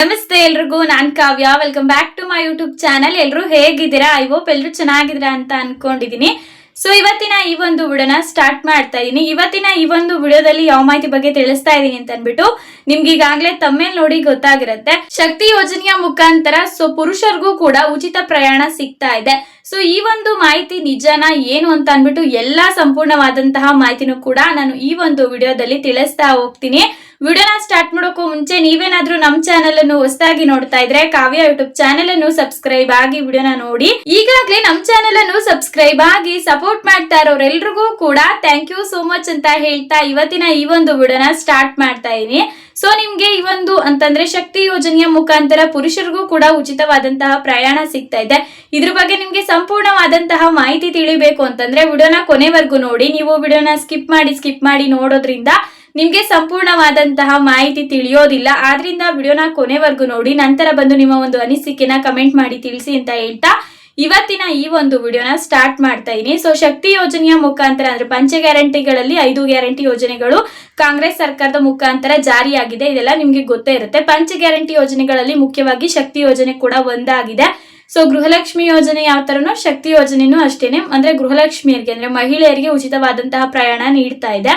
ನಮಸ್ತೆ ಎಲ್ರಿಗೂ, ನಾನ್ Kavya. Welcome back to my YouTube channel ಎಲ್ರು ಹೇಗಿದ್ದೀರಾ? ಐ ಹೋಪ್ ಎಲ್ರು ಚೆನ್ನಾಗಿದ್ದೀರಾ ಅಂತ ಅನ್ಕೊಂಡಿದೀನಿ. ಸೊ ಇವತ್ತಿನ ಈ ಒಂದು ವಿಡಿಯೋನ ಸ್ಟಾರ್ಟ್ ಮಾಡ್ತಾ ಇದೀನಿ. ಇವತ್ತಿನ ಈ ಒಂದು ವಿಡಿಯೋದಲ್ಲಿ ಯಾವ ಮಾಹಿತಿ ಬಗ್ಗೆ ತಿಳಿಸ್ತಾ ಇದೀನಿ ಅಂತ ಅನ್ಬಿಟ್ಟು ನಿಮ್ಗೆ ಈಗಾಗಲೇ ತಮ್ಮೇಲ್ ನೋಡಿ ಗೊತ್ತಾಗಿರುತ್ತೆ. ಶಕ್ತಿ ಯೋಜನೆಯ ಮುಖಾಂತರ ಸೊ, ಪುರುಷರಿಗೂ ಕೂಡ ಉಚಿತ ಪ್ರಯಾಣ ಸಿಗ್ತಾ ಇದೆ. ಸೊ ಈ ಒಂದು ಮಾಹಿತಿ ನಿಜಾನ ಏನು ಅಂತ ಅನ್ಬಿಟ್ಟು ಎಲ್ಲಾ ಸಂಪೂರ್ಣವಾದಂತಹ ಮಾಹಿತಿನೂ ಕೂಡ ನಾನು ಈ ಒಂದು ವಿಡಿಯೋದಲ್ಲಿ ತಿಳಿಸ್ತಾ ಹೋಗ್ತೀನಿ. ವಿಡಿಯೋನ ಸ್ಟಾರ್ಟ್ ಮಾಡೋಕ್ಕೂ ಮುಂಚೆ ನೀವೇನಾದ್ರೂ ನಮ್ಮ ಚಾನೆಲ್ ಅನ್ನು ಹೊಸದಾಗಿ ನೋಡ್ತಾ ಇದ್ರೆ ಕಾವ್ಯ ಯೂಟ್ಯೂಬ್ ಚಾನೆಲ್ ಅನ್ನು ಸಬ್ಸ್ಕ್ರೈಬ್ ಆಗಿ ವಿಡಿಯೋನ ನೋಡಿ. ಈಗಾಗಲೇ ನಮ್ಮ ಚಾನೆಲ್ ಅನ್ನು ಸಬ್ಸ್ಕ್ರೈಬ್ ಆಗಿ ಸಪೋರ್ಟ್ ಮಾಡ್ತಾ ಇರೋರೆಲ್ರಿಗೂ ಕೂಡ ಥ್ಯಾಂಕ್ ಯು ಸೋ ಮಚ್ ಅಂತ ಹೇಳ್ತಾ ಇವತ್ತಿನ ಈ ಒಂದು ವಿಡಿಯೋನ ಸ್ಟಾರ್ಟ್ ಮಾಡ್ತಾ ಇದೀನಿ ಸೊ ನಿಮ್ಗೆ ಈ ಒಂದು ಅಂತಂದ್ರೆ ಶಕ್ತಿ ಯೋಜನೆಯ ಮುಖಾಂತರ ಪುರುಷರಿಗೂ ಕೂಡ ಉಚಿತವಾದಂತಹ ಪ್ರಯಾಣ ಸಿಗ್ತಾ ಇದೆ. ಇದ್ರ ಬಗ್ಗೆ ನಿಮ್ಗೆ ಸಂಪೂರ್ಣವಾದಂತಹ ಮಾಹಿತಿ ತಿಳಿಬೇಕು ಅಂತಂದ್ರೆ ವಿಡಿಯೋನ ಕೊನೆವರೆಗೂ ನೋಡಿ. ನೀವು ವಿಡಿಯೋನ ಸ್ಕಿಪ್ ಮಾಡಿ ಸ್ಕಿಪ್ ಮಾಡಿ ನೋಡೋದ್ರಿಂದ ನಿಮ್ಗೆ ಸಂಪೂರ್ಣವಾದಂತಹ ಮಾಹಿತಿ ತಿಳಿಯೋದಿಲ್ಲ. ಆದ್ರಿಂದ ವಿಡಿಯೋನ ಕೊನೆವರೆಗೂ ನೋಡಿ. ನಂತರ ಬಂದು ನಿಮ್ಮ ಒಂದು ಅನಿಸಿಕೆನ ಕಮೆಂಟ್ ಮಾಡಿ ತಿಳಿಸಿ ಅಂತ ಹೇಳ್ತಾ ಇವತ್ತಿನ ಈ ಒಂದು ವಿಡಿಯೋನ ಸ್ಟಾರ್ಟ್ ಮಾಡ್ತಾ ಇದೀನಿ. ಸೊ ಶಕ್ತಿ ಯೋಜನೆಯ ಮುಖಾಂತರ ಅಂದ್ರೆ ಪಂಚ ಗ್ಯಾರಂಟಿಗಳಲ್ಲಿ ಐದು ಗ್ಯಾರಂಟಿ ಯೋಜನೆಗಳು ಕಾಂಗ್ರೆಸ್ ಸರ್ಕಾರದ ಮುಖಾಂತರ ಜಾರಿಯಾಗಿದೆ. ಇದೆಲ್ಲ ನಿಮ್ಗೆ ಗೊತ್ತೇ ಇರುತ್ತೆ. ಪಂಚ ಗ್ಯಾರಂಟಿ ಯೋಜನೆಗಳಲ್ಲಿ ಮುಖ್ಯವಾಗಿ ಶಕ್ತಿ ಯೋಜನೆ ಕೂಡ ಒಂದಾಗಿದೆ. ಸೊ ಗೃಹಲಕ್ಷ್ಮಿ ಯೋಜನೆ ಯಾವ ತರನೋ ಶಕ್ತಿ ಯೋಜನೆನೂ ಅಷ್ಟೇನೆ. ಅಂದ್ರೆ ಗೃಹಲಕ್ಷ್ಮಿಯರಿಗೆ ಅಂದ್ರೆ ಮಹಿಳೆಯರಿಗೆ ಉಚಿತವಾದಂತಹ ಪ್ರಯಾಣ ನೀಡ್ತಾ ಇದೆ.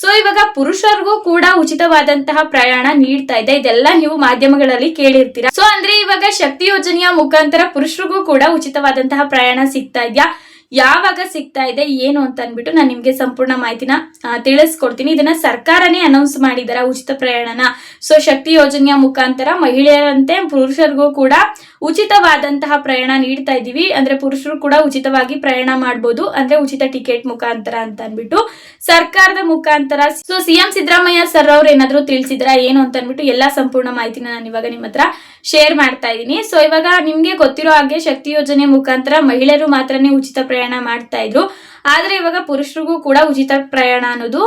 ಸೊ ಇವಾಗ ಪುರುಷರಿಗೂ ಕೂಡ ಉಚಿತವಾದಂತಹ ಪ್ರಯಾಣ ನೀಡ್ತಾ ಇದೆ. ಇದೆಲ್ಲ ನೀವು ಮಾಧ್ಯಮಗಳಲ್ಲಿ ಕೇಳಿರ್ತೀರಾ. ಸೊ ಅಂದ್ರೆ ಇವಾಗ ಶಕ್ತಿ ಯೋಜನೆಯ ಮುಖಾಂತರ ಪುರುಷರಿಗೂ ಕೂಡ ಉಚಿತವಾದಂತಹ ಪ್ರಯಾಣ ಸಿಗ್ತಾ ಇದೆಯಾ? ಯಾವಾಗ ಸಿಗ್ತಾ ಇದೆ, ಏನು ಅಂತ ಅಂದ್ಬಿಟ್ಟು ನಾನು ನಿಮ್ಗೆ ಸಂಪೂರ್ಣ ಮಾಹಿತಿನ ತಿಳಿಸ್ಕೊಡ್ತೀನಿ. ಇದನ್ನ ಸರ್ಕಾರನೇ ಅನೌನ್ಸ್ ಮಾಡಿದಾರ ಉಚಿತ ಪ್ರಯಾಣನ. ಸೊ ಶಕ್ತಿ ಯೋಜನೆಯ ಮುಖಾಂತರ ಮಹಿಳೆಯರಂತೆ ಪುರುಷರಿಗೂ ಕೂಡ ಉಚಿತವಾದಂತಹ ಪ್ರಯಾಣ ನೀಡ್ತಾ ಇದ್ದೀವಿ. ಅಂದ್ರೆ ಪುರುಷರು ಕೂಡ ಉಚಿತವಾಗಿ ಪ್ರಯಾಣ ಮಾಡಬಹುದು ಅಂದ್ರೆ ಉಚಿತ ಟಿಕೆಟ್ ಮುಖಾಂತರ ಅಂತ ಅಂದ್ಬಿಟ್ಟು ಸರ್ಕಾರದ ಮುಖಾಂತರ. ಸೊ ಸಿಎಂ ಸಿದ್ದರಾಮಯ್ಯ ಸರ್ ಅವ್ರು ಏನಾದ್ರು ತಿಳಿಸಿದ್ರ ಏನು ಅಂತ ಅಂದ್ಬಿಟ್ಟು ಎಲ್ಲಾ ಸಂಪೂರ್ಣ ಮಾಹಿತಿನ ನಾನು ಇವಾಗ ನಿಮ್ಮ ಹತ್ರ ಶೇರ್ ಮಾಡ್ತಾ ಇದ್ದೀನಿ. ಸೊ ಇವಾಗ ನಿಮ್ಗೆ ಗೊತ್ತಿರೋ ಹಾಗೆ ಶಕ್ತಿ ಯೋಜನೆ ಮುಖಾಂತರ ಮಹಿಳೆಯರು ಮಾತ್ರನೇ ಉಚಿತ ಪ್ರಯಾಣ ಮಾಡ್ತಾ ಇದ್ರು. ಆದ್ರೆ ಇವಾಗ ಪುರುಷರಿಗೂ ಕೂಡ ಉಚಿತ ಪ್ರಯಾಣ ಅನ್ನೋದು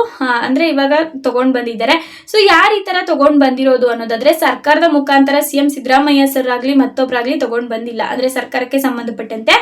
ಅಂದರೆ ಇವಾಗ ತಗೊಂಡ್ ಬಂದಿದ್ದಾರೆ. ಸೊ ಯಾರು ಈ ತರ ತಗೊಂಡ್ ಬಂದಿರೋದು ಅನ್ನೋದಾದ್ರೆ ಸರ್ಕಾರದ ಮುಖಾಂತರ ಸಿಎಂ ಸಿದ್ದರಾಮಯ್ಯ ಸರ್ ಆಗ್ಲಿ ಮತ್ತೊಬ್ರಾಗ್ಲಿ ತಗೊಂಡ್ ಬಂದಿಲ್ಲ. ಅಂದ್ರೆ ಸರ್ಕಾರಕ್ಕೆ ಸಂಬಂಧಪಟ್ಟಂತೆ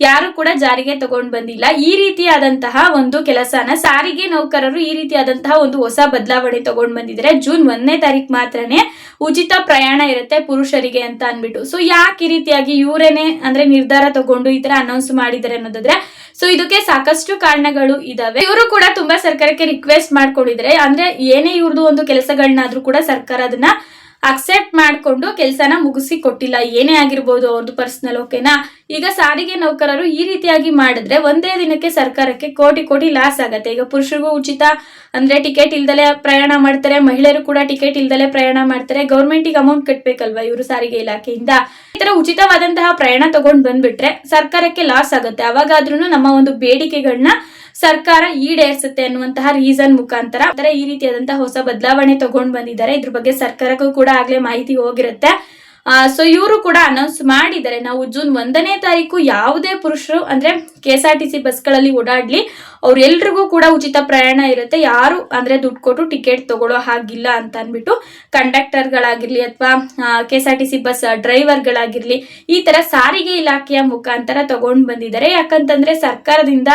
ಯಾರು ಕೂಡ ಜಾರಿಗೆ ತಗೊಂಡ್ ಬಂದಿಲ್ಲ. ಈ ರೀತಿಯಾದಂತಹ ಒಂದು ಕೆಲಸನ ಸಾರಿಗೆ ನೌಕರರು ಈ ರೀತಿಯಾದಂತಹ ಒಂದು ಹೊಸ ಬದಲಾವಣೆ ತಗೊಂಡ್ ಬಂದಿದ್ದಾರೆ. ಜೂನ್ ಒಂದನೇ ತಾರೀಕು ಮಾತ್ರನೇ ಉಚಿತ ಪ್ರಯಾಣ ಇರುತ್ತೆ ಪುರುಷರಿಗೆ ಅಂತ ಅನ್ಬಿಟ್ಟು. ಸೊ ಯಾಕೆ ಈ ರೀತಿಯಾಗಿ ಇವರೇನೆ ಅಂದ್ರೆ ನಿರ್ಧಾರ ತಗೊಂಡು ಈ ತರ ಅನೌನ್ಸ್ ಮಾಡಿದ್ದಾರೆ ಅನ್ನೋದಾದ್ರೆ ಸೊ ಇದಕ್ಕೆ ಸಾಕಷ್ಟು ಕಾರಣಗಳು ಇದಾವೆ. ಇವರು ಕೂಡ ತುಂಬಾ ಸರ್ಕಾರಕ್ಕೆ ರಿಕ್ವೆಸ್ಟ್ ಮಾಡ್ಕೊಂಡಿದ್ರೆ ಅಂದ್ರೆ ಏನೇ ಇವ್ರದ್ದು ಒಂದು ಕೆಲಸಗಳನ್ನಾದ್ರೂ ಕೂಡ ಸರ್ಕಾರ ಅದನ್ನ ಅಕ್ಸೆಪ್ಟ್ ಮಾಡ್ಕೊಂಡು ಕೆಲಸನ ಮುಗಿಸಿ ಕೊಟ್ಟಿಲ್ಲ. ಏನೇ ಆಗಿರ್ಬೋದು ಅವ್ರದ್ದು ಪರ್ಸನಲ್ ಓಕೆನಾ ಈಗ ಸಾರಿಗೆ ನೌಕರರು ಈ ರೀತಿಯಾಗಿ ಮಾಡಿದ್ರೆ ಒಂದೇ ದಿನಕ್ಕೆ ಸರ್ಕಾರಕ್ಕೆ ಕೋಟಿ ಕೋಟಿ ಲಾಸ್ ಆಗತ್ತೆ. ಈಗ ಪುರುಷರಿಗೂ ಉಚಿತ ಅಂದ್ರೆ ಟಿಕೆಟ್ ಇಲ್ದಲೆ ಪ್ರಯಾಣ ಮಾಡ್ತಾರೆ, ಮಹಿಳೆಯರು ಕೂಡ ಟಿಕೆಟ್ ಇಲ್ದಲೆ ಪ್ರಯಾಣ ಮಾಡ್ತಾರೆ. ಗೌರ್ಮೆಂಟಿಗೆ ಅಮೌಂಟ್ ಕಟ್ಬೇಕಲ್ವಾ ಇವರು ಸಾರಿಗೆ ಇಲಾಖೆಯಿಂದ? ಈ ತರ ಉಚಿತವಾದಂತಹ ಪ್ರಯಾಣ ತಗೊಂಡ್ ಬಂದ್ಬಿಟ್ರೆ ಸರ್ಕಾರಕ್ಕೆ ಲಾಸ್ ಆಗುತ್ತೆ. ಅವಾಗಾದ್ರೂ ನಮ್ಮ ಒಂದು ಬೇಡಿಕೆಗಳನ್ನ ಸರ್ಕಾರ ಈಡೇರಿಸುತ್ತೆ ಅನ್ನುವಂತಹ ರೀಸನ್ ಮುಖಾಂತರ ಈ ರೀತಿಯಾದಂತಹ ಹೊಸ ಬದಲಾವಣೆ ತಗೊಂಡ್ ಬಂದಿದ್ದಾರೆ. ಇದ್ರ ಬಗ್ಗೆ ಸರ್ಕಾರಕ್ಕೂ ಕೂಡ ಆಗ್ಲೇ ಮಾಹಿತಿ ಹೋಗಿರುತ್ತೆ. ಸೊ ಇವರು ಕೂಡ ಅನೌನ್ಸ್ ಮಾಡಿದ್ದಾರೆ. ನಾವು ಜೂನ್ ಒಂದನೇ ತಾರೀಕು ಯಾವುದೇ ಪುರುಷರು, ಅಂದ್ರೆ K S R T C ಬಸ್ಗಳಲ್ಲಿ ಓಡಾಡ್ಲಿ ಅವ್ರೆಲ್ರಿಗೂ ಕೂಡ ಉಚಿತ ಪ್ರಯಾಣ ಇರುತ್ತೆ. ಯಾರು ಅಂದ್ರೆ ದುಡ್ಡು ಕೊಟ್ಟು ಟಿಕೆಟ್ ತಗೊಳ್ಳೋ ಹಾಗಿಲ್ಲ ಅಂತ ಅಂದ್ಬಿಟ್ಟು ಕಂಡಕ್ಟರ್ಗಳಾಗಿರ್ಲಿ ಅಥವಾ K S R T C bus ಡ್ರೈವರ್ಗಳಾಗಿರ್ಲಿ ಈ ತರ ಸಾರಿಗೆ ಇಲಾಖೆಯ ಮುಖಾಂತರ ತಗೊಂಡ್ ಬಂದಿದ್ದಾರೆ. ಯಾಕಂತಂದ್ರೆ ಸರ್ಕಾರದಿಂದ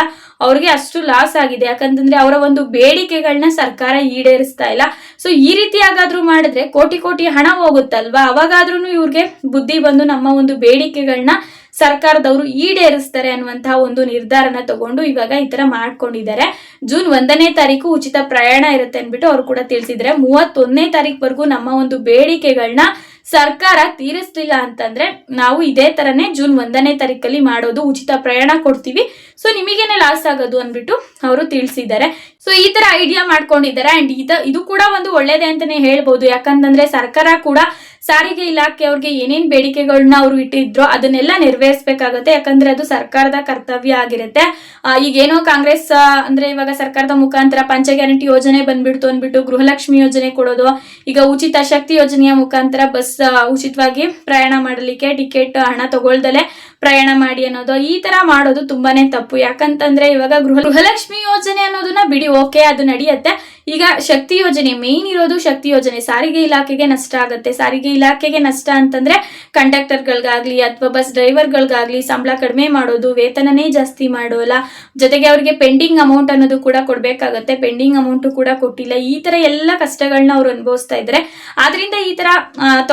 ಅವ್ರಿಗೆ ಅಷ್ಟು ಲಾಸ್ ಆಗಿದೆ. ಯಾಕಂತಂದ್ರೆ ಅವರ ಒಂದು ಬೇಡಿಕೆಗಳನ್ನ ಸರ್ಕಾರ ಈಡೇರಿಸ್ತಾ ಇಲ್ಲ. ಸೊ ಈ ರೀತಿಯಾಗಾದ್ರೂ ಮಾಡಿದ್ರೆ ಕೋಟಿ ಕೋಟಿ ಹಣ ಹೋಗುತ್ತಲ್ವಾ? ಅವಾಗಾದ್ರೂ ಇವ್ರಿಗೆ ಬುದ್ಧಿ ಬಂದು ನಮ್ಮ ಒಂದು ಬೇಡಿಕೆಗಳನ್ನ ಸರ್ಕಾರದವರು ಈಡೇರಿಸ್ತಾರೆ ಅನ್ನುವಂತಹ ಒಂದು ನಿರ್ಧಾರನ ತಗೊಂಡು ಇವಾಗ ಈ ತರ ಮಾಡ್ಕೊಂಡಿದ್ದಾರೆ. ಜೂನ್ ಒಂದನೇ ತಾರೀಕು ಉಚಿತ ಪ್ರಯಾಣ ಇರುತ್ತೆ ಅಂದ್ಬಿಟ್ಟು ಅವ್ರು ಕೂಡ ತಿಳಿಸಿದ್ರೆ ಮೂವತ್ತೊಂದನೇ ತಾರೀಕು ನಮ್ಮ ಒಂದು ಬೇಡಿಕೆಗಳನ್ನ ಸರ್ಕಾರ ತೀರಿಸ್ಲಿಲ್ಲ ಅಂತಂದ್ರೆ ನಾವು ಇದೇ ತರನೇ ಜೂನ್ ಒಂದನೇ ತಾರೀಕಲ್ಲಿ ಮಾಡೋದು ಉಚಿತ ಪ್ರಯಾಣ ಕೊಡ್ತೀವಿ. ಸೊ ನಿಮಗೇನೆ ಲಾಸ್ ಆಗೋದು ಅಂದ್ಬಿಟ್ಟು ಅವರು ತಿಳಿಸಿದ್ದಾರೆ. ಸೊ ಈ ತರ ಐಡಿಯಾ ಮಾಡ್ಕೊಂಡಿದ್ದಾರೆ. ಅಂಡ್ ಇದು ಕೂಡ ಒಂದು ಒಳ್ಳೇದೇ ಅಂತಾನೆ ಹೇಳ್ಬೋದು. ಯಾಕಂತಂದ್ರೆ ಸರ್ಕಾರ ಕೂಡ ಸಾರಿಗೆ ಇಲಾಖೆ ಅವ್ರಿಗೆ ಏನೇನ್ ಬೇಡಿಕೆಗಳನ್ನ ಅವ್ರು ಇಟ್ಟಿದ್ರು ಅದನ್ನೆಲ್ಲ ನೆರವೇರಿಸಬೇಕಾಗತ್ತೆ. ಯಾಕಂದ್ರೆ ಅದು ಸರ್ಕಾರದ ಕರ್ತವ್ಯ ಆಗಿರುತ್ತೆ. ಆ, ಈಗೇನೋ ಕಾಂಗ್ರೆಸ್ ಅಂದ್ರೆ ಇವಾಗ ಸರ್ಕಾರದ ಮುಖಾಂತರ ಪಂಚ ಗ್ಯಾರಂಟಿ ಯೋಜನೆ ಬಂದ್ಬಿಡ್ತು ಅಂದ್ಬಿಟ್ಟು ಗೃಹಲಕ್ಷ್ಮಿ ಯೋಜನೆ ಕೊಡೋದು ಈಗ ಉಚಿತ ಶಕ್ತಿ ಯೋಜನೆಯ ಮುಖಾಂತರ ಬಸ್ ಉಚಿತವಾಗಿ ಪ್ರಯಾಣ ಮಾಡಲಿಕ್ಕೆ ಟಿಕೆಟ್ ಹಣ ತಗೊಳ್ದಲೆ ಪ್ರಯಾಣ ಮಾಡಿ ಅನ್ನೋದು, ಈ ತರ ಮಾಡೋದು ತುಂಬಾನೇ ತಪ್ಪು. ಯಾಕಂತಂದ್ರೆ ಇವಾಗ ಗೃಹ ಗೃಹಲಕ್ಷ್ಮಿ ಯೋಜನೆ ಅನ್ನೋದನ್ನ ಬಿಡಿ, ಓಕೆ, ಅದು ನಡೆಯುತ್ತೆ. ಈಗ ಶಕ್ತಿ ಯೋಜನೆ ಮೇನ್ ಇರೋದು ಶಕ್ತಿ ಯೋಜನೆ. ಸಾರಿಗೆ ಇಲಾಖೆಗೆ ನಷ್ಟ ಆಗುತ್ತೆ. ಸಾರಿಗೆ ಇಲಾಖೆಗೆ ನಷ್ಟ ಅಂತಂದ್ರೆ ಕಂಡಕ್ಟರ್ಗಳಿಗಾಗ್ಲಿ ಅಥವಾ ಬಸ್ ಡ್ರೈವರ್ಗಳಿಗಾಗ್ಲಿ ಸಂಬಳ ಕಡಿಮೆ ಮಾಡೋದು, ವೇತನನೇ ಜಾಸ್ತಿ ಮಾಡೋಲ್ಲ. ಜೊತೆಗೆ ಅವ್ರಿಗೆ ಪೆಂಡಿಂಗ್ ಅಮೌಂಟ್ ಅನ್ನೋದು ಕೂಡ ಕೊಡ್ಬೇಕಾಗತ್ತೆ. ಪೆಂಡಿಂಗ್ ಅಮೌಂಟ್ ಕೂಡ ಕೊಟ್ಟಿಲ್ಲ. ಈ ತರ ಎಲ್ಲ ಕಷ್ಟಗಳನ್ನ ಅವ್ರು ಅನುಭವಿಸ್ತಾ ಇದ್ರೆ. ಆದ್ರಿಂದ ಈ ತರ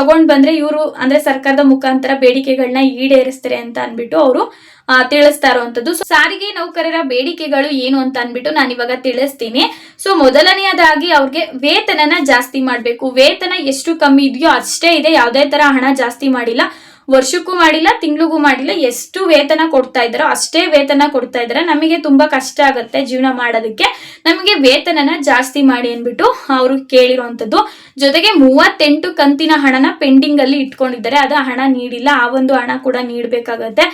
ತಗೊಂಡ್ ಬಂದ್ರೆ ಇವರು ಅಂದ್ರೆ ಸರ್ಕಾರದ ಮುಖಾಂತರ ಬೇಡಿಕೆಗಳನ್ನ ಈಡೇರಿಸ್ತಾರೆ ಅಂತ ಅನ್ಬಿಟ್ಟು ಅವರು ತಿಳಿಸ್ತಾ ಇರುವಂತದ್ದು ಸಾರಿಗೆ ನೌಕರರ ಬೇಡಿಕೆಗಳು ಏನು ಅಂತ ಅಂದ್ಬಿಟ್ಟು ನಾನು ಇವಾಗ ತಿಳಿಸ್ತೀನಿ. ಸೊ ಮೊದಲನೆಯದಾಗಿ ಅವ್ರಿಗೆ ವೇತನನ ಜಾಸ್ತಿ ಮಾಡಬೇಕು. ವೇತನ ಎಷ್ಟು ಕಮ್ಮಿ ಇದೆಯೋ ಅಷ್ಟೇ ಇದೆ. ಯಾವುದೇ ತರ ಹಣ ಜಾಸ್ತಿ ಮಾಡಿಲ್ಲ. ವರ್ಷಕ್ಕೂ ಮಾಡಿಲ್ಲ, ತಿಂಗಳಿಗೂ ಮಾಡಿಲ್ಲ, ಎಷ್ಟು ವೇತನ ಕೊಡ್ತಾ ಇದ್ದಾರೋ ಅಷ್ಟೇ ವೇತನ ಕೊಡ್ತಾ ಇದ್ದಾರೆ. ನಮಗೆ ತುಂಬಾ ಕಷ್ಟ ಆಗುತ್ತೆ ಜೀವನ ಮಾಡೋದಕ್ಕೆ. ನಮಗೆ ವೇತನನ ಜಾಸ್ತಿ ಮಾಡಿ ಅಂದ್ಬಿಟ್ಟು ಅವರು ಕೇಳಿರುವಂತದ್ದು ಜೊತೆಗೆ ಮೂವತ್ತೆಂಟು ಕಂತಿನ ಹಣನ ಪೆಂಡಿಂಗ್ ಅಲ್ಲಿ ಇಟ್ಕೊಂಡಿದ್ದಾರೆ. ಅದು ಹಣ ನೀಡಿಲ್ಲ. ಆ ಒಂದು ಹಣ ಕೂಡ ನೀಡಬೇಕಾಗತ್ತೆ.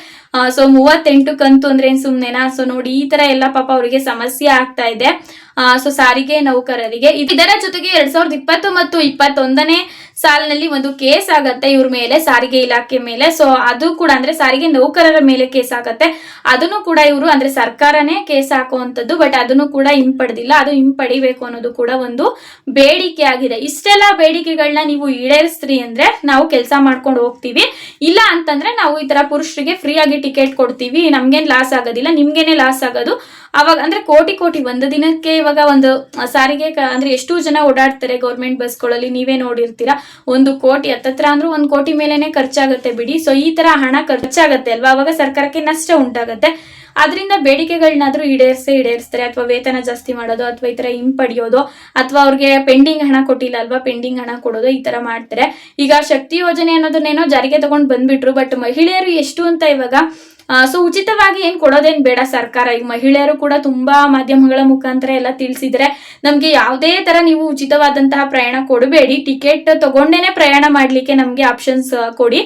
ಸೊ ಮೂವತ್ತೆಂಟು ಕಂತು ಅಂದ್ರೆ ಸುಮ್ನೆನಾ? ಸೊ ನೋಡಿ, ಈ ತರ ಎಲ್ಲ ಪಾಪ ಅವರಿಗೆ ಸಮಸ್ಯೆ ಆಗ್ತಾ ಇದೆ. ಸೊ ಸಾರಿಗೆ ನೌಕರರಿಗೆ ಇದರ ಜೊತೆಗೆ ಎರಡ್ ಸಾವಿರದ ಇಪ್ಪತ್ತು ಮತ್ತು ಇಪ್ಪತ್ತೊಂದನೇ ಸಾಲಿನಲ್ಲಿ ಒಂದು ಕೇಸ್ ಆಗತ್ತೆ ಇವ್ರ ಮೇಲೆ, ಸಾರಿಗೆ ಇಲಾಖೆ ಮೇಲೆ. ಸೊ ಅದು ಕೂಡ ಅಂದ್ರೆ ಸಾರಿಗೆ ನೌಕರರ ಮೇಲೆ ಕೇಸ್ ಆಗತ್ತೆ. ಅದನ್ನು ಕೂಡ ಇವರು ಅಂದ್ರೆ ಸರ್ಕಾರನೇ ಕೇಸ್ ಹಾಕುವಂತದ್ದು ಬಟ್ ಅದನ್ನು ಕೂಡ ಹಿಂಪಡೆದಿಲ್ಲ. ಅದು ಹಿಂಪಡಿಬೇಕು ಅನ್ನೋದು ಕೂಡ ಒಂದು ಬೇಡಿಕೆ ಆಗಿದೆ. ಇಷ್ಟೆಲ್ಲ ಬೇಡಿಕೆಗಳನ್ನ ನೀವು ಈಡೇರಿಸ್ರಿ ಅಂದ್ರೆ ನಾವು ಕೆಲಸ ಮಾಡ್ಕೊಂಡು ಹೋಗ್ತೀವಿ. ಇಲ್ಲ ಅಂತಂದ್ರೆ ನಾವು ಈ ತರ ಪುರುಷರಿಗೆ ಫ್ರೀ ಆಗಿ ಟಿಕೆಟ್ ಕೊಡ್ತೀವಿ. ನಮ್ಗೇನ್ ಲಾಸ್ ಆಗೋದಿಲ್ಲ. ನಿಮ್ಗೇನೆ ಲಾಸ್ ಆಗೋದು. ಅವಾಗ ಅಂದ್ರೆ ಕೋಟಿ ಕೋಟಿ ಒಂದು ದಿನಕ್ಕೆ ಇವಾಗ ಒಂದು ಸಾರಿಗೆ ಅಂದ್ರೆ ಎಷ್ಟು ಜನ ಓಡಾಡ್ತಾರೆ ಗೌರ್ಮೆಂಟ್ ಬಸ್ಗಳಲ್ಲಿ ನೀವೇ ನೋಡಿರ್ತೀರಾ. ಒಂದು ಕೋಟಿ, ಹತ್ತತ್ರ ಅಂದ್ರೆ ಒಂದು ಕೋಟಿ ಮೇಲೆನೆ ಖರ್ಚಾಗುತ್ತೆ ಬಿಡಿ. ಸೊ ಈ ತರ ಹಣ ಖರ್ಚಾಗತ್ತೆ ಅಲ್ವಾ? ಅವಾಗ ಸರ್ಕಾರಕ್ಕೆ ನಷ್ಟ ಉಂಟಾಗತ್ತೆ. ಅದರಿಂದ ಬೇಡಿಕೆಗಳನ್ನಾದ್ರೂ ಈಡೇರಿಸೇ ಈಡೇರಿಸ್ತಾರೆ. ಅಥವಾ ವೇತನ ಜಾಸ್ತಿ ಮಾಡೋದು, ಅಥವಾ ಈ ತರ ಹಿಂಪಡೆಯೋದು ಅಥವಾ ಅವ್ರಿಗೆ ಪೆಂಡಿಂಗ್ ಹಣ ಕೊಟ್ಟಿಲ್ಲ ಅಲ್ವಾ? ಪೆಂಡಿಂಗ್ ಹಣ ಕೊಡೋದು ಈ ತರ ಮಾಡ್ತಾರೆ. ಈಗ ಶಕ್ತಿ ಯೋಜನೆ ಅನ್ನೋದನ್ನೇನೋ ಜಾರಿಗೆ ತಗೊಂಡು ಬಂದ್ಬಿಟ್ರು ಬಟ್ ಮಹಿಳೆಯರು ಎಷ್ಟು ಅಂತ ಇವಾಗ ಸೊ ಉಚಿತವಾಗಿ ಏನ್ ಕೊಡೋದೇನ್ ಬೇಡ ಸರ್ಕಾರ. ಈಗ ಮಹಿಳೆಯರು ಕೂಡ ತುಂಬಾ ಮಾಧ್ಯಮಗಳ ಮುಖಾಂತರ ಎಲ್ಲ ತಿಳಿಸಿದ್ರೆ ನಮ್ಗೆ ಯಾವುದೇ ತರ ನೀವು ಉಚಿತವಾದಂತಹ ಪ್ರಯಾಣ ಕೊಡಬೇಡಿ. ಟಿಕೆಟ್ ತಗೊಂಡೇನೆ ಪ್ರಯಾಣ ಮಾಡ್ಲಿಕ್ಕೆ ನಮ್ಗೆ ಆಪ್ಷನ್ಸ್ ಕೊಡಿ.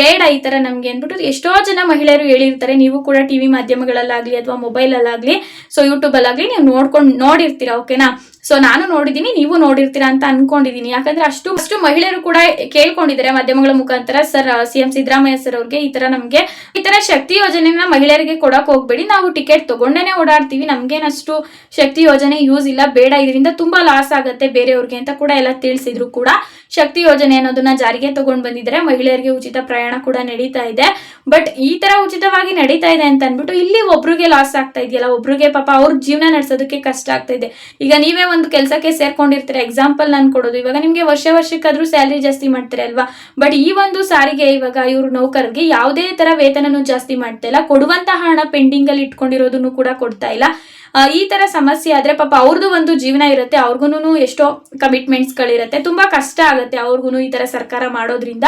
ಬೇಡ ಈ ತರ ನಮ್ಗೆ ಅಂದ್ಬಿಟ್ಟು ಎಷ್ಟೋ ಜನ ಮಹಿಳೆಯರು ಹೇಳಿರ್ತಾರೆ. ನೀವು ಕೂಡ ಟಿವಿ ಮಾಧ್ಯಮಗಳಲ್ಲಾಗ್ಲಿ ಅಥವಾ ಮೊಬೈಲ್ ಅಲ್ಲಾಗ್ಲಿ ಸೊ ಯೂಟ್ಯೂಬ್ ಅಲ್ಲಾಗ್ಲಿ ನೀವು ನೋಡ್ಕೊಂಡು ನೋಡಿರ್ತೀರಾ ಓಕೆನಾ ಸೊ ನಾನು ನೋಡಿದೀನಿ ನೀವು ನೋಡಿರ್ತೀರಾ ಅಂತ ಅನ್ಕೊಂಡಿದೀನಿ ಯಾಕಂದ್ರೆ ಅಷ್ಟು ಅಷ್ಟು ಮಹಿಳೆಯರು ಕೂಡ ಕೇಳ್ಕೊಂಡಿದ್ದಾರೆ ಮಾಧ್ಯಮಗಳ ಮುಖಾಂತರ. Sir C M Siddaramaiah sir ಅವ್ರಿಗೆ ಈ ತರ ನಮ್ಗೆ, ಈ ತರ ಶಕ್ತಿ ಯೋಜನೆನ ಮಹಿಳೆಯರಿಗೆ ಕೊಡಕ್ ಹೋಗ್ಬೇಡಿ. ನಾವು ಟಿಕೆಟ್ ತಗೊಂಡೇನೆ ಓಡಾಡ್ತೀವಿ. ನಮ್ಗೇನಷ್ಟು ಶಕ್ತಿ ಯೋಜನೆ ಯೂಸ್ ಇಲ್ಲ. ಬೇಡ, ಇದರಿಂದ ತುಂಬಾ ಲಾಸ್ ಆಗತ್ತೆ ಬೇರೆಯವ್ರಿಗೆ ಅಂತ ಕೂಡ ಎಲ್ಲ ತಿಳಿಸಿದ್ರು ಕೂಡ. ಶಕ್ತಿ ಯೋಜನೆ ಅನ್ನೋದನ್ನ ಜಾರಿಗೆ ತಗೊಂಡ್ ಬಂದಿದ್ದಾರೆ. ಮಹಿಳೆಯರಿಗೆ ಉಚಿತ ಪ್ರಯಾಣ ಕೂಡ ನಡೀತಾ ಇದೆ. ಬಟ್ ಈ ತರ ಉಚಿತವಾಗಿ ನಡೀತಾ ಇದೆ ಅಂತ ಅನ್ಬಿಟ್ಟು ಇಲ್ಲಿ ಒಬ್ರಿಗೆ ಲಾಸ್ ಆಗ್ತಾ ಇದೆಯಲ್ಲ, ಒಬ್ರಿಗೆ ಪಾಪ ಅವ್ರ ಜೀವನ ನಡೆಸೋದಕ್ಕೆ ಕಷ್ಟ ಆಗ್ತಾ ಇದೆ. ಈಗ ನೀವೇ ಒಂದು ಕೆಲಸಕ್ಕೆ ಸೇರ್ಕೊಂಡಿರ್ತಾರೆ. ಎಕ್ಸಾಂಪಲ್ ನಾನು ಕೊಡೋದು. ಇವಾಗ ನಿಮಗೆ ವರ್ಷ ವರ್ಷಕ್ಕಾದ್ರೂ ಸ್ಯಾಲ್ರಿ ಜಾಸ್ತಿ ಮಾಡ್ತಾರೆ ಅಲ್ವಾ? ಬಟ್ ಈ ಒಂದು ಸಾರಿಗೆ ಇವಾಗ ಇವರು ನೌಕರರಿಗೆ ಯಾವುದೇ ತರ ವೇತನನು ಜಾಸ್ತಿ ಮಾಡ್ತಾ ಇಲ್ಲ. ಕೊಡುವಂತಹ ಹಣ ಪೆಂಡಿಂಗ್ ಅಲ್ಲಿ ಇಟ್ಕೊಂಡಿರೋದನ್ನು ಕೂಡ ಕೊಡ್ತಾ ಇಲ್ಲ. ಈ ತರ ಸಮಸ್ಯೆ ಆದ್ರೆ ಪಾಪ ಅವ್ರದ್ದು ಒಂದು ಜೀವನ ಇರುತ್ತೆ ಅವ್ರಿಗೂ ಎಷ್ಟೋ ಕಮಿಟ್ಮೆಂಟ್ಸ್ ಗಳಿರುತ್ತೆ, ತುಂಬಾ ಕಷ್ಟ ಆಗುತ್ತೆ ಅವ್ರಿಗೂ ಈ ತರ ಸರ್ಕಾರ ಮಾಡೋದ್ರಿಂದ.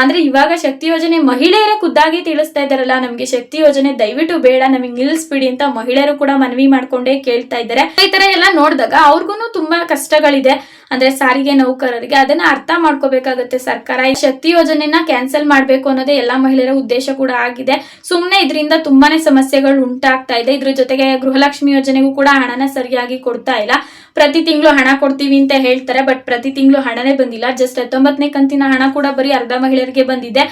ಅಂದ್ರೆ ಇವಾಗ ಶಕ್ತಿ ಯೋಜನೆ ಮಹಿಳೆಯರೇ ಖುದ್ದಾಗಿ ತಿಳಿಸ್ತಾ ಇದಾರಲ್ಲ ನಮ್ಗೆ ಶಕ್ತಿ ಯೋಜನೆ ದಯವಿಟ್ಟು ಬೇಡ, ನಮಗೆ ನಿಲ್ಸ್ಬಿಡಿ ಅಂತ ಮಹಿಳೆಯರು ಕೂಡ ಮನವಿ ಮಾಡ್ಕೊಂಡೇ ಕೇಳ್ತಾ ಇದ್ದಾರೆ. ಈ ತರ ಎಲ್ಲ ನೋಡಿದಾಗ ಅವ್ರಿಗೂ ತುಂಬಾ ಕಷ್ಟಗಳಿದೆ. ಅಂದ್ರೆ ಸಾರಿಗೆ ನೌಕರರಿಗೆ ಅದನ್ನ ಅರ್ಥ ಮಾಡ್ಕೋಬೇಕಾಗುತ್ತೆ ಸರ್ಕಾರ. ಈ ಶಕ್ತಿ ಯೋಜನೆನ ಕ್ಯಾನ್ಸಲ್ ಮಾಡ್ಬೇಕು ಅನ್ನೋದೇ ಎಲ್ಲಾ ಮಹಿಳೆಯರ ಉದ್ದೇಶ ಕೂಡ ಆಗಿದೆ. ಸುಮ್ನೆ ಇದರಿಂದ ತುಂಬಾನೇ ಸಮಸ್ಯೆಗಳು ಉಂಟಾಗ್ತಾ ಇದೆ. ಇದ್ರ ಜೊತೆಗೆ ಗೃಹಲಕ್ಷ್ಮಿ ಯೋಜನೆಗೂ ಕೂಡ ಹಣನ ಸರಿಯಾಗಿ ಕೊಡ್ತಾ ಇಲ್ಲ. ಪ್ರತಿ ತಿಂಗಳು ಹಣ ಕೊಡ್ತೀವಿ ಅಂತ ಹೇಳ್ತಾರೆ ಬಟ್ ಪ್ರತಿ ತಿಂಗಳು ಹಣನೇ ಬಂದಿಲ್ಲ. ಜಸ್ಟ್ ಹತ್ತೊಂಬತ್ತನೇ ಕಂತಿನ ಹಣ ಕೂಡ ಬರೀ ಅರ್ಧ ಮಹಿಳೆಯರಿಗೆ ಬಂದಿದೆ.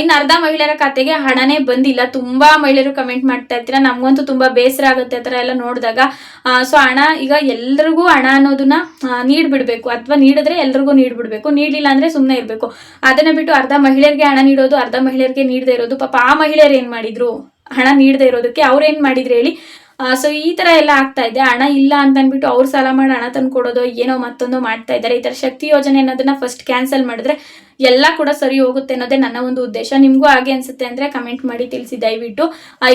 ಇನ್ನು ಅರ್ಧ ಮಹಿಳೆಯರ ಖಾತೆಗೆ ಹಣನೇ ಬಂದಿಲ್ಲ. ತುಂಬಾ ಮಹಿಳೆಯರು ಕಮೆಂಟ್ ಮಾಡ್ತಾ ಇರ್ತೀರಾ? ನಮ್ಗಂತೂ ತುಂಬಾ ಬೇಸರ ಆಗುತ್ತೆ ಆ ಥರ ಎಲ್ಲ ನೋಡಿದಾಗ. ಸೊ ಹಣ ಈಗ ಎಲ್ರಿಗೂ ಹಣ ಅನ್ನೋದನ್ನ ನೀಡ್ಬಿಡ್ಬೇಕು. ಅಥವಾ ನೀಡಿದ್ರೆ ಎಲ್ರಿಗೂ ನೀಡ್ಬಿಡ್ಬೇಕು. ನೀಡಲಿಲ್ಲ ಅಂದ್ರೆ ಸುಮ್ಮನೆ ಇರಬೇಕು. ಅದನ್ನ ಬಿಟ್ಟು ಅರ್ಧ ಮಹಿಳೆಯರಿಗೆ ಹಣ ನೀಡೋದು, ಅರ್ಧ ಮಹಿಳೆಯರಿಗೆ ನೀಡದೇ ಇರೋದು. ಪಾಪ ಆ ಮಹಿಳೆಯರು ಏನ್ ಮಾಡಿದ್ರು? ಹಣ ನೀಡದೇ ಇರೋದಕ್ಕೆ ಅವ್ರು ಏನ್ ಮಾಡಿದ್ರು ಹೇಳಿ? ಸೊ ಈ ತರ ಎಲ್ಲ ಆಗ್ತಾ ಇದೆ. ಹಣ ಇಲ್ಲ ಅಂತ ಅಂದ್ಬಿಟ್ಟು ಅವ್ರು ಸಾಲ ಮಾಡಿ ಹಣ ತಂದು ಕೊಡೋದು ಏನೋ ಮತ್ತೊಂದು ಮಾಡ್ತಾ ಇದ್ದಾರೆ. ಈ ತರ ಶಕ್ತಿ ಯೋಜನೆ ಅನ್ನೋದನ್ನ ಫಸ್ಟ್ ಕ್ಯಾನ್ಸಲ್ ಮಾಡಿದ್ರೆ ಎಲ್ಲ ಕೂಡ ಸರಿ ಹೋಗುತ್ತೆ ಅನ್ನೋದೇ ನನ್ನ ಒಂದು ಉದ್ದೇಶ. ನಿಮಗೂ ಹಾಗೆ ಅನ್ಸುತ್ತೆ ಅಂದ್ರೆ ಕಮೆಂಟ್ ಮಾಡಿ ತಿಳಿಸಿ ದಯವಿಟ್ಟು.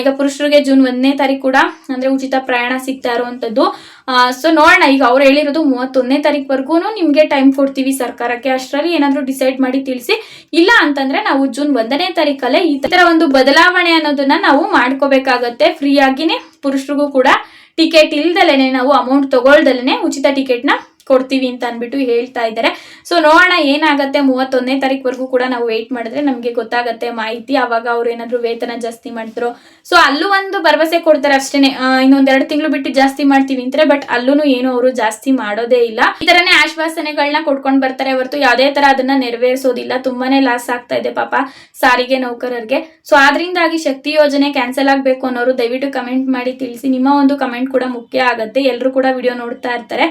ಈಗ ಪುರುಷರಿಗೆ ಜೂನ್ ಒಂದನೇ ತಾರೀಕು ಕೂಡ ಅಂದ್ರೆ ಉಚಿತ ಪ್ರಯಾಣ ಸಿಗ್ತಾ ಇರುವಂತದ್ದು. ಸೊ ನೋಡೋಣ, ಈಗ ಅವ್ರು ಹೇಳಿರೋದು ಮೂವತ್ತೊಂದನೇ ತಾರೀಕ್ವರೆಗೂ ನಿಮ್ಗೆ ಟೈಮ್ ಕೊಡ್ತೀವಿ ಸರ್ಕಾರಕ್ಕೆ. ಅಷ್ಟರಲ್ಲಿ ಏನಾದ್ರು ಡಿಸೈಡ್ ಮಾಡಿ ತಿಳಿಸಿ. ಇಲ್ಲ ಅಂತಂದ್ರೆ ನಾವು ಜೂನ್ ಒಂದನೇ ತಾರೀಕಲ್ಲೇ ಈ ತರ ಒಂದು ಬದಲಾವಣೆ ಅನ್ನೋದನ್ನ ನಾವು ಮಾಡ್ಕೋಬೇಕಾಗತ್ತೆ. ಫ್ರೀ ಆಗಿನೇ ಪುರುಷರಿಗೂ ಕೂಡ ಟಿಕೆಟ್ ಇಲ್ದಲೇನೆ ನಾವು ಅಮೌಂಟ್ ತಗೊಳ್ದಲೇನೆ ಉಚಿತ ಟಿಕೆಟ್ನ ಕೊಡ್ತೀವಿ ಅಂತ ಅಂದ್ಬಿಟ್ಟು ಹೇಳ್ತಾ ಇದ್ದಾರೆ. ಸೊ ನೋಡೋಣ ಏನಾಗುತ್ತೆ ಮೂವತ್ತೊಂದನೇ ತಾರೀಕುವರೆಗೂ ಕೂಡ ನಾವು ವೆಯ್ಟ್ ಮಾಡಿದ್ರೆ ನಮಗೆ ಗೊತ್ತಾಗತ್ತೆ ಮಾಹಿತಿ. ಅವಾಗ ಅವ್ರು ಏನಾದ್ರು ವೇತನ ಜಾಸ್ತಿ ಮಾಡ್ತಾರೋ. ಸೊ ಅಲ್ಲೂ ಒಂದು ಭರವಸೆ ಕೊಡ್ತಾರೆ ಅಷ್ಟೇನೆ. ಇನ್ನೊಂದೆರಡು ತಿಂಗಳು ಬಿಟ್ಟು ಜಾಸ್ತಿ ಮಾಡ್ತೀವಿ ಅಂತಾರೆ ಬಟ್ ಅಲ್ಲೂ ಏನು ಅವರು ಜಾಸ್ತಿ ಮಾಡೋದೇ ಇಲ್ಲ. ಈ ತರನೇ ಆಶ್ವಾಸನೆಗಳನ್ನ ಕೊಡ್ಕೊಂಡು ಬರ್ತಾರೆ ಹೊರತು ಯಾವುದೇ ತರ ಅದನ್ನ ನೆರವೇರಿಸೋದಿಲ್ಲ. ತುಂಬಾನೇ ಲಾಸ್ ಆಗ್ತಾ ಇದೆ ಪಾಪ ಸಾರಿಗೆ ನೌಕರರಿಗೆ. ಸೊ ಅದರಿಂದಾಗಿ ಶಕ್ತಿ ಯೋಜನೆ ಕ್ಯಾನ್ಸಲ್ ಆಗ್ಬೇಕು ಅನ್ನೋರು ದಯವಿಟ್ಟು ಕಮೆಂಟ್ ಮಾಡಿ ತಿಳಿಸಿ. ನಿಮ್ಮ ಒಂದು ಕಮೆಂಟ್ ಕೂಡ ಮುಖ್ಯ ಆಗತ್ತೆ. ಎಲ್ಲರೂ ಕೂಡ ವಿಡಿಯೋ ನೋಡ್ತಾ ಇರ್ತಾರೆ.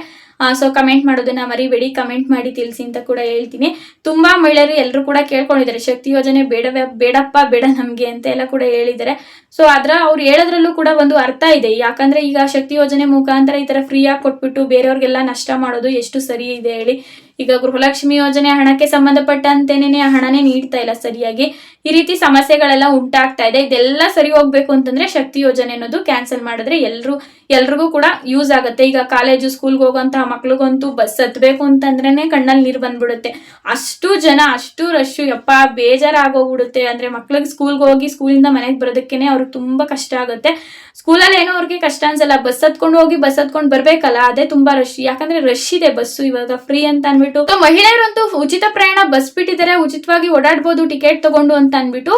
ಸೊ ಕಮೆಂಟ್ ಮಾಡೋದನ್ನ ಮರಿಬೇಡಿ ಕಮೆಂಟ್ ಮಾಡಿ ತಿಳಿಸಿ ಅಂತ ಕೂಡ ಹೇಳ್ತೀನಿ. ತುಂಬಾ ಮಹಿಳೆಯರು ಎಲ್ಲರೂ ಕೂಡ ಕೇಳ್ಕೊಂಡಿದ್ದಾರೆ. ಶಕ್ತಿ ಯೋಜನೆ ಬೇಡವೇ, ಬೇಡಪ್ಪ, ಬೇಡ ನಮ್ಗೆ ಅಂತ ಎಲ್ಲ ಕೂಡ ಹೇಳಿದ್ದಾರೆ. ಸೊ ಅದ್ರ ಅವ್ರು ಹೇಳೋದ್ರಲ್ಲೂ ಕೂಡ ಒಂದು ಅರ್ಥ ಇದೆ. ಯಾಕಂದ್ರೆ ಈಗ ಶಕ್ತಿ ಯೋಜನೆ ಮುಖಾಂತರ ಈ ತರ ಫ್ರೀ ಆಗಿ ಕೊಟ್ಬಿಟ್ಟು ಬೇರೆಯವ್ರಿಗೆಲ್ಲ ನಷ್ಟ ಮಾಡೋದು ಎಷ್ಟು ಸರಿ ಇದೆ ಹೇಳಿ. ಈಗ ಗೃಹಲಕ್ಷ್ಮಿ ಯೋಜನೆ ಹಣಕ್ಕೆ ಸಂಬಂಧಪಟ್ಟಂತೆನೇ ಆ ಹಣನೇ ನೀಡ್ತಾ ಇಲ್ಲ ಸರಿಯಾಗಿ. ಈ ರೀತಿ ಸಮಸ್ಯೆಗಳೆಲ್ಲ ಉಂಟಾಗ್ತಾ ಇದೆ. ಇದೆಲ್ಲ ಸರಿ ಹೋಗ್ಬೇಕು ಅಂತಂದ್ರೆ ಶಕ್ತಿ ಯೋಜನೆ ಅನ್ನೋದು ಕ್ಯಾನ್ಸಲ್ ಮಾಡಿದ್ರೆ ಎಲ್ರು ಎಲ್ರಿಗೂ ಕೂಡ ಯೂಸ್ ಆಗುತ್ತೆ. ಈಗ ಕಾಲೇಜು ಸ್ಕೂಲ್ಗೆ ಹೋಗುವಂತಹ ಮಕ್ಳಿಗಂತೂ ಬಸ್ ಹತ್ಬೇಕು ಅಂತಂದ್ರೇನೆ ಕಣ್ಣಲ್ಲಿ ನೀರು ಬಂದ್ಬಿಡುತ್ತೆ. ಅಷ್ಟು ಜನ ಅಷ್ಟು ರಶ್ಶು ಯಪ್ಪ, ಬೇಜಾರಾಗೋಗ್ಬಿಡುತ್ತೆ. ಅಂದ್ರೆ ಮಕ್ಳಿಗೆ ಸ್ಕೂಲ್ಗೆ ಹೋಗಿ ಸ್ಕೂಲಿಂದ ಮನೆಗೆ ಬರೋದಕ್ಕೇನೆ ಅವ್ರಿಗೆ ತುಂಬಾ ಕಷ್ಟ ಆಗುತ್ತೆ. ಸ್ಕೂಲಲ್ಲಿ ಏನೋ ಅವ್ರಿಗೆ ಕಷ್ಟ ಅನ್ಸಲ್ಲ. ಬಸ್ ಹತ್ಕೊಂಡು ಹೋಗಿ ಬಸ್ ಹತ್ಕೊಂಡು ಬರ್ಬೇಕಲ್ಲ. ಅದೇ ತುಂಬಾ ರಶ್ ಯಾಕಂದ್ರೆ ರಶ್ ಇದೆ ಬಸ್ಸು ಇವಾಗ. ಫ್ರೀ ಅಂತ So, ಮಹಿಳೆಯರಂತೂ ಉಚಿತ ಪ್ರಯಾಣ ಬಸ್ ಬಿಟ್ಟಿದ್ದಾರೆ ಉಚಿತವಾಗಿ ಓಡಾಡ್ಬೋದು ಟಿಕೆಟ್ ತಗೊಂಡು ಅಂತ ಅನ್ಬಿಟ್ಟು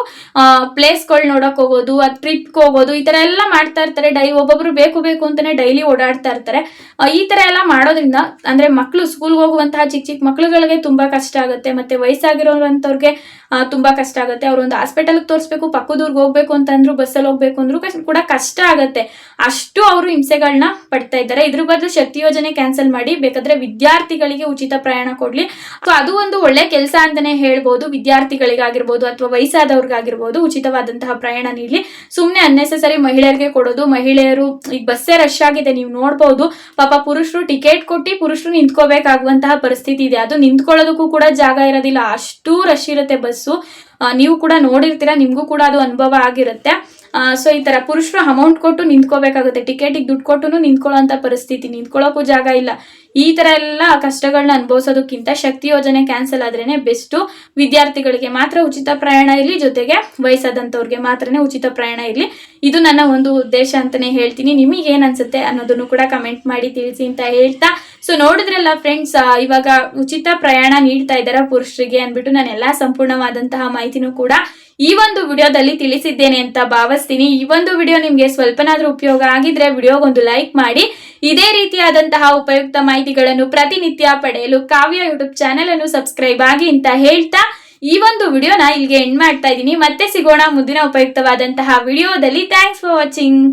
ಪ್ಲೇಸ್ಗಳು ನೋಡಕ್ ಹೋಗೋದು ಟ್ರಿಪ್ ಹೋಗೋದು ಈ ತರ ಎಲ್ಲ ಮಾಡ್ತಾ ಇರ್ತಾರೆ. ಡೈ ಒಬ್ಬೊಬ್ರು ಬೇಕು ಬೇಕು ಅಂತಾನೆ ಡೈಲಿ ಓಡಾಡ್ತಾ ಇರ್ತಾರೆ. ಈ ತರ ಎಲ್ಲ ಮಾಡೋದ್ರಿಂದ ಅಂದ್ರೆ ಮಕ್ಕಳು ಸ್ಕೂಲ್ಗೆ ಹೋಗುವಂತಹ ಚಿಕ್ಕ ಚಿಕ್ಕ ಮಕ್ಳುಗಳಿಗೆ ತುಂಬಾ ಕಷ್ಟ ಆಗುತ್ತೆ. ಮತ್ತೆ ವಯಸ್ಸಾಗಿರೋಂಥವ್ರಿಗೆ ಆ, ತುಂಬಾ ಕಷ್ಟ ಆಗುತ್ತೆ. ಅವ್ರ ಒಂದು ಹಾಸ್ಪಿಟಲ್ಗೆ ತೋರಿಸ್ಬೇಕು, ಪಕ್ಕದೂರ್ಗೆ ಹೋಗ್ಬೇಕು ಅಂತಂದ್ರು, ಬಸ್ಸಲ್ಲಿ ಹೋಗ್ಬೇಕು ಅಂದ್ರು ಕೂಡ ಕಷ್ಟ ಆಗುತ್ತೆ. ಅಷ್ಟು ಅವರು ಹಿಂಸೆಗಳನ್ನ ಪಡ್ತಾ ಇದ್ದಾರೆ. ಇದ್ರ ಬದಲು ಶಕ್ತಿ ಯೋಜನೆ ಕ್ಯಾನ್ಸಲ್ ಮಾಡಿ ಬೇಕಾದ್ರೆ ವಿದ್ಯಾರ್ಥಿಗಳಿಗೆ ಉಚಿತ ಪ್ರಯಾಣ ಕೊಡ್ಲಿ. ಅದು ಒಂದು ಒಳ್ಳೆ ಕೆಲಸ ಅಂತಾನೆ ಹೇಳ್ಬೋದು. ವಿದ್ಯಾರ್ಥಿಗಳಿಗಾಗಿರ್ಬೋದು ಅಥವಾ ವಯಸ್ಸಾದವ್ರಿಗಾಗಿರ್ಬೋದು ಉಚಿತವಾದಂತಹ ಪ್ರಯಾಣ ನೀಡಲಿ. ಸುಮ್ಮನೆ ಅನ್ನೆಸೆಸರಿ ಮಹಿಳೆಯರಿಗೆ ಕೊಡೋದು, ಮಹಿಳೆಯರು ಈಗ ಬಸ್ಸೇ ರಶ್ ಆಗಿದೆ, ನೀವು ನೋಡ್ಬೋದು. ಪಾಪ ಪುರುಷರು ಟಿಕೆಟ್ ಕೊಟ್ಟು ಪುರುಷರು ನಿಂತ್ಕೋಬೇಕಾಗುವಂತಹ ಪರಿಸ್ಥಿತಿ ಇದೆ. ಅದು ನಿಂತ್ಕೊಳ್ಳೋದಕ್ಕೂ ಕೂಡ ಜಾಗ ಇರೋದಿಲ್ಲ. ಅಷ್ಟು ರಶ್ ಇರುತ್ತೆ ಬಸ್ಸು ಆ, ನೀವು ಕೂಡ ನೋಡಿರ್ತೀರಾ, ನಿಮಗೂ ಕೂಡ ಅದು ಅನುಭವ ಆಗಿರುತ್ತೆ. ಸೊ ಈ ತರ ಪುರುಷರು ಅಮೌಂಟ್ ಕೊಟ್ಟು ನಿಂತ್ಕೋಬೇಕಾಗುತ್ತೆ, ಟಿಕೆಟಿಗೆ ದುಡ್ಡು ಕೊಟ್ಟು ನಿಂತ್ಕೊಳ್ಳೋಂಥ ಪರಿಸ್ಥಿತಿ ನಿಂತ್ಕೊಳ್ಳೋಕ್ಕೂ ಜಾಗ ಇಲ್ಲ. ಈ ತರ ಎಲ್ಲ ಕಷ್ಟಗಳನ್ನ ಅನುಭವಿಸೋದಕ್ಕಿಂತ ಶಕ್ತಿ ಯೋಜನೆ ಕ್ಯಾನ್ಸಲ್ ಆದ್ರೇನೆ ಬೆಸ್ಟು ವಿದ್ಯಾರ್ಥಿಗಳಿಗೆ ಮಾತ್ರ ಉಚಿತ ಪ್ರಯಾಣ ಇರಲಿ, ಜೊತೆಗೆ ವಯಸ್ಸಾದಂಥವ್ರಿಗೆ ಮಾತ್ರನೇ ಉಚಿತ ಪ್ರಯಾಣ ಇರಲಿ. ಇದು ನನ್ನ ಒಂದು ಉದ್ದೇಶ ಅಂತಾನೆ ಹೇಳ್ತೀನಿ. ನಿಮಗೆ ಏನ್ ಅನ್ಸುತ್ತೆ ಅನ್ನೋದನ್ನು ಕೂಡ ಕಮೆಂಟ್ ಮಾಡಿ ತಿಳಿಸಿ ಅಂತ ಹೇಳ್ತಾ. ಸೊ ನೋಡಿದ್ರಲ್ಲ ಫ್ರೆಂಡ್ಸ್ ಇವಾಗ ಉಚಿತ ಪ್ರಯಾಣ ನೀಡ್ತಾ ಇದ್ದಾರೆ ಪುರುಷರಿಗೆ ಅಂದ್ಬಿಟ್ಟು ನಾನು ಎಲ್ಲಾ ಸಂಪೂರ್ಣವಾದಂತಹ ಮಾಹಿತಿನೂ ಕೂಡ ಈ ಒಂದು ವಿಡಿಯೋದಲ್ಲಿ ತಿಳಿಸಿದ್ದೇನೆ ಅಂತ ಭಾವಿಸ್ತೀನಿ. ಈ ಒಂದು ವಿಡಿಯೋ ನಿಮಗೆ ಸ್ವಲ್ಪನಾದ್ರೂ ಉಪಯೋಗ ಆಗಿದ್ರೆ ವಿಡಿಯೋಗೊಂದು ಲೈಕ್ ಮಾಡಿ. ಇದೇ ರೀತಿಯಾದಂತಹ ಉಪಯುಕ್ತ ಮಾಹಿತಿಗಳನ್ನು ಪ್ರತಿನಿತ್ಯ ಪಡೆಯಲು ಕಾವ್ಯ ಯೂಟ್ಯೂಬ್ ಚಾನೆಲ್ ಅನ್ನು ಸಬ್ಸ್ಕ್ರೈಬ್ ಆಗಿ ಅಂತ ಹೇಳ್ತಾ ಈ ಒಂದು ವಿಡಿಯೋನ ಇಲ್ಲಿಗೆ ಎಂಡ್ ಮಾಡ್ತಾ ಇದ್ದೀನಿ. ಮತ್ತೆ ಸಿಗೋಣ ಮುಂದಿನ ಉಪಯುಕ್ತವಾದಂತಹ ವಿಡಿಯೋದಲ್ಲಿ. Thanks for watching